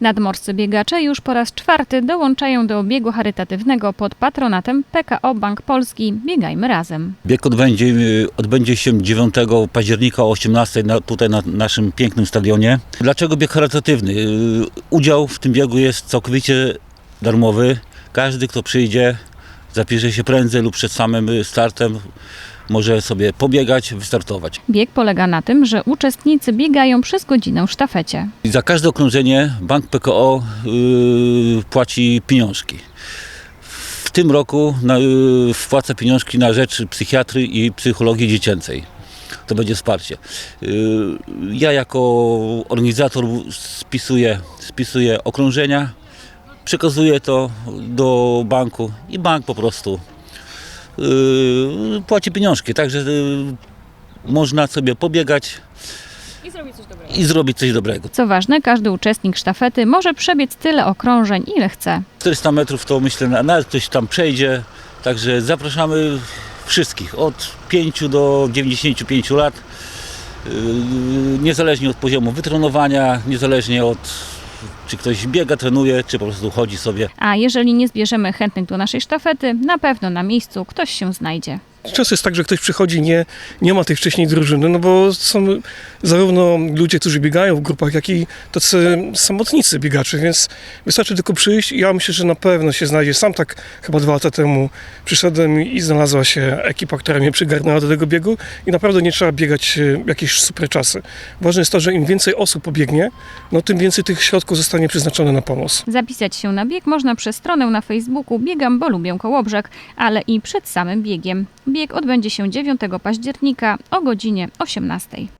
Nadmorscy biegacze już po raz czwarty dołączają do biegu charytatywnego pod patronatem PKO Bank Polski Biegajmy Razem. Bieg odbędzie, odbędzie się 9 października o 18 na, tutaj na naszym pięknym stadionie. Dlaczego bieg charytatywny? Yy, Udział w tym biegu jest całkowicie darmowy. Każdy, kto przyjdzie, zapisze się prędzej lub przed samym startem, może sobie pobiegać, wystartować. Bieg polega na tym, że uczestnicy biegają przez godzinę w sztafecie. I za każde okrążenie bank PKO yy, płaci pieniążki. W tym roku na, yy, wpłaca pieniążki na rzecz psychiatry i psychologii dziecięcej. To będzie wsparcie. Yy, ja jako organizator spisuję, spisuję okrążenia, przekazuję to do banku i bank po prostu płaci pieniążki. Także yy, można sobie pobiegać i zrobić coś dobrego. Co ważne, każdy uczestnik sztafety może przebiec tyle okrążeń, ile chce. 400 metrów to myślę, na- nawet ktoś tam przejdzie. Także zapraszamy wszystkich od 5 do 95 lat. Yy, Niezależnie od poziomu wytrenowania, niezależnie od czy ktoś biega, trenuje, czy po prostu chodzi sobie. A jeżeli nie zbierzemy chętnych do naszej sztafety, na pewno na miejscu ktoś się znajdzie. Często jest tak, że ktoś przychodzi, nie, nie ma tej wcześniej drużyny, no bo są zarówno ludzie, którzy biegają w grupach, jak i tacy samotnicy biegacze, więc wystarczy tylko przyjść i ja myślę, że na pewno się znajdzie. Sam tak chyba dwa lata temu przyszedłem i znalazła się ekipa, która mnie przygarnęła do tego biegu i naprawdę nie trzeba biegać e, jakieś super czasy. Ważne jest to, że im więcej osób pobiegnie, no tym więcej tych środków zostanie przeznaczone na pomoc. Zapisać się na bieg można przez stronę na Facebooku Biegam, bo lubię Kołobrzeg, ale i przed samym biegiem. Bieg odbędzie się 9 października o godzinie 18.